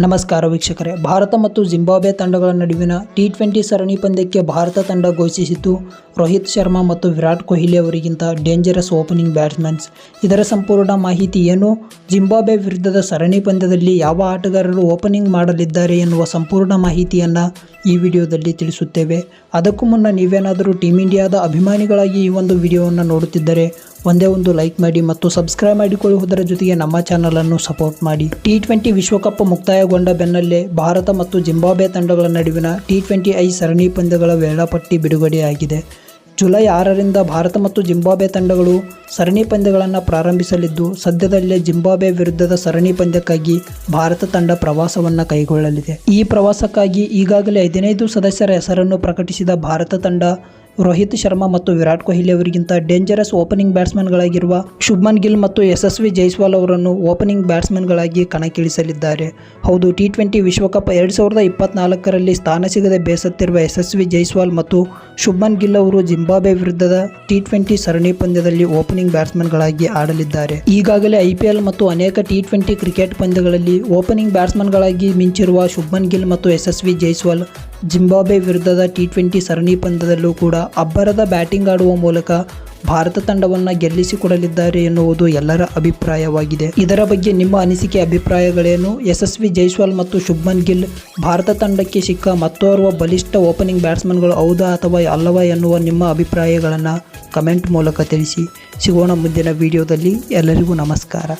ನಮಸ್ಕಾರ ವೀಕ್ಷಕರೇ. ಭಾರತ ಮತ್ತು ಜಿಂಬಾಬ್ವೆ ತಂಡಗಳ ನಡುವಿನ ಟಿ ಟ್ವೆಂಟಿ ಸರಣಿ ಪಂದ್ಯಕ್ಕೆ ಭಾರತ ತಂಡ ಘೋಷಿಸಿತು. ರೋಹಿತ್ ಶರ್ಮಾ ಮತ್ತು ವಿರಾಟ್ ಕೊಹ್ಲಿ ಅವರಿಗಿಂತ ಡೇಂಜರಸ್ ಓಪನಿಂಗ್ ಬ್ಯಾಟ್ಸ್ಮನ್ಸ್ ಇದರ ಸಂಪೂರ್ಣ ಮಾಹಿತಿ ಏನು? ಜಿಂಬಾಬ್ವೆ ವಿರುದ್ಧದ ಸರಣಿ ಪಂದ್ಯದಲ್ಲಿ ಯಾವ ಆಟಗಾರರು ಓಪನಿಂಗ್ ಮಾಡಲಿದ್ದಾರೆ ಎನ್ನುವ ಸಂಪೂರ್ಣ ಮಾಹಿತಿಯನ್ನು ಈ ವಿಡಿಯೋದಲ್ಲಿ ತಿಳಿಸುತ್ತೇವೆ. ಅದಕ್ಕೂ ಮುನ್ನ ನೀವೇನಾದರೂ ಟೀಮ್ ಇಂಡಿಯಾದ ಅಭಿಮಾನಿಗಳಾಗಿ ಈ ಒಂದು ವಿಡಿಯೋವನ್ನು ನೋಡುತ್ತಿದ್ದರೆ ಒಂದೇ ಒಂದು ಲೈಕ್ ಮಾಡಿ ಮತ್ತು ಸಬ್ಸ್ಕ್ರೈಬ್ ಮಾಡಿಕೊಳ್ಳುವುದರ ಜೊತೆಗೆ ನಮ್ಮ ಚಾನಲನ್ನು ಸಪೋರ್ಟ್ ಮಾಡಿ. ಟಿ ಟ್ವೆಂಟಿ ವಿಶ್ವಕಪ್ ಮುಕ್ತಾಯಗೊಂಡ ಬೆನ್ನಲ್ಲೇ ಭಾರತ ಮತ್ತು ಜಿಂಬಾಬ್ವೆ ತಂಡಗಳ ನಡುವಿನ ಟಿ ಟ್ವೆಂಟಿ ಐ ಸರಣಿ ಪಂದ್ಯಗಳ ವೇಳಾಪಟ್ಟಿ ಬಿಡುಗಡೆಯಾಗಿದೆ. ಜುಲೈ ಆರರಿಂದ ಭಾರತ ಮತ್ತು ಜಿಂಬಾಬ್ವೆ ತಂಡಗಳು ಸರಣಿ ಪಂದ್ಯಗಳನ್ನು ಪ್ರಾರಂಭಿಸಲಿದ್ದು, ಸದ್ಯದಲ್ಲೇ ಜಿಂಬಾಬ್ವೆ ವಿರುದ್ಧದ ಸರಣಿ ಪಂದ್ಯಕ್ಕಾಗಿ ಭಾರತ ತಂಡ ಪ್ರವಾಸವನ್ನು ಕೈಗೊಳ್ಳಲಿದೆ. ಈ ಪ್ರವಾಸಕ್ಕಾಗಿ ಈಗಾಗಲೇ ಹದಿನೈದು ಸದಸ್ಯರ ಹೆಸರನ್ನು ಪ್ರಕಟಿಸಿದ ಭಾರತ ತಂಡ ರೋಹಿತ್ ಶರ್ಮಾ ಮತ್ತು ವಿರಾಟ್ ಕೊಹ್ಲಿ ಅವರಿಗಿಂತ ಡೇಂಜರಸ್ ಓಪನಿಂಗ್ ಬ್ಯಾಟ್ಸ್ಮನ್ಗಳಾಗಿರುವ ಶುಭ್ಮನ್ ಗಿಲ್ ಮತ್ತು ಯಶಸ್ವಿ ಜೈಸ್ವಾಲ್ ಅವರನ್ನು ಓಪನಿಂಗ್ ಬ್ಯಾಟ್ಸ್ಮನ್ಗಳಾಗಿ ಕಣಕ್ಕಿಳಿಸಲಿದ್ದಾರೆ. ಹೌದು ಟಿ ಟ್ವೆಂಟಿ ವಿಶ್ವಕಪ್ ಎರಡು ಸಾವಿರದ ಇಪ್ಪತ್ನಾಲ್ಕರಲ್ಲಿ ಸ್ಥಾನ ಸಿಗದೆ ಬೇಸತ್ತಿರುವ ಯಶಸ್ವಿ ಜೈಸ್ವಾಲ್ ಮತ್ತು ಶುಭ್ಮನ್ ಗಿಲ್ ಅವರು ಜಿಂಬಾಬ್ವೆ ವಿರುದ್ಧದ ಟಿ ಟ್ವೆಂಟಿ ಸರಣಿ ಪಂದ್ಯದಲ್ಲಿ ಓಪನಿಂಗ್ ಬ್ಯಾಟ್ಸ್ಮನ್ಗಳಾಗಿ ಆಡಲಿದ್ದಾರೆ. ಈಗಾಗಲೇ ಐಪಿಎಲ್ ಮತ್ತು ಅನೇಕ ಟಿ ಟ್ವೆಂಟಿ ಕ್ರಿಕೆಟ್ ಪಂದ್ಯಗಳಲ್ಲಿ ಓಪನಿಂಗ್ ಬ್ಯಾಟ್ಸ್ಮನ್ಗಳಾಗಿ ಮಿಂಚಿರುವ ಶುಭ್ಮನ್ ಗಿಲ್ ಮತ್ತು ಯಶಸ್ವಿ ಜೈಸ್ವಾಲ್ ಜಿಂಬಾಬ್ವೆ ವಿರುದ್ಧದ ಟಿ ಟ್ವೆಂಟಿ ಸರಣಿ ಪಂದ್ಯದಲ್ಲೂ ಕೂಡ ಅಬ್ಬರದ ಬ್ಯಾಟಿಂಗ್ ಆಡುವ ಮೂಲಕ ಭಾರತ ತಂಡವನ್ನು ಗೆಲ್ಲಿಸಿಕೊಡಲಿದ್ದಾರೆ ಎನ್ನುವುದು ಎಲ್ಲರ ಅಭಿಪ್ರಾಯವಾಗಿದೆ. ಇದರ ಬಗ್ಗೆ ನಿಮ್ಮ ಅನಿಸಿಕೆ, ಅಭಿಪ್ರಾಯಗಳೇನು? ಯಶಸ್ವಿ ಜೈಸ್ವಾಲ್ ಮತ್ತು ಶುಭ್ಮನ್ ಗಿಲ್ ಭಾರತ ತಂಡಕ್ಕೆ ಸಿಕ್ಕ ಮತ್ತೋರ್ವ ಬಲಿಷ್ಠ ಓಪನಿಂಗ್ ಬ್ಯಾಟ್ಸ್ಮನ್ಗಳು ಹೌದಾ ಅಥವಾ ಅಲ್ಲವಾ ಎನ್ನುವ ನಿಮ್ಮ ಅಭಿಪ್ರಾಯಗಳನ್ನು ಕಮೆಂಟ್ ಮೂಲಕ ತಿಳಿಸಿ. ಸಿಗೋಣ ಮುಂದಿನ ವಿಡಿಯೋದಲ್ಲಿ. ಎಲ್ಲರಿಗೂ ನಮಸ್ಕಾರ.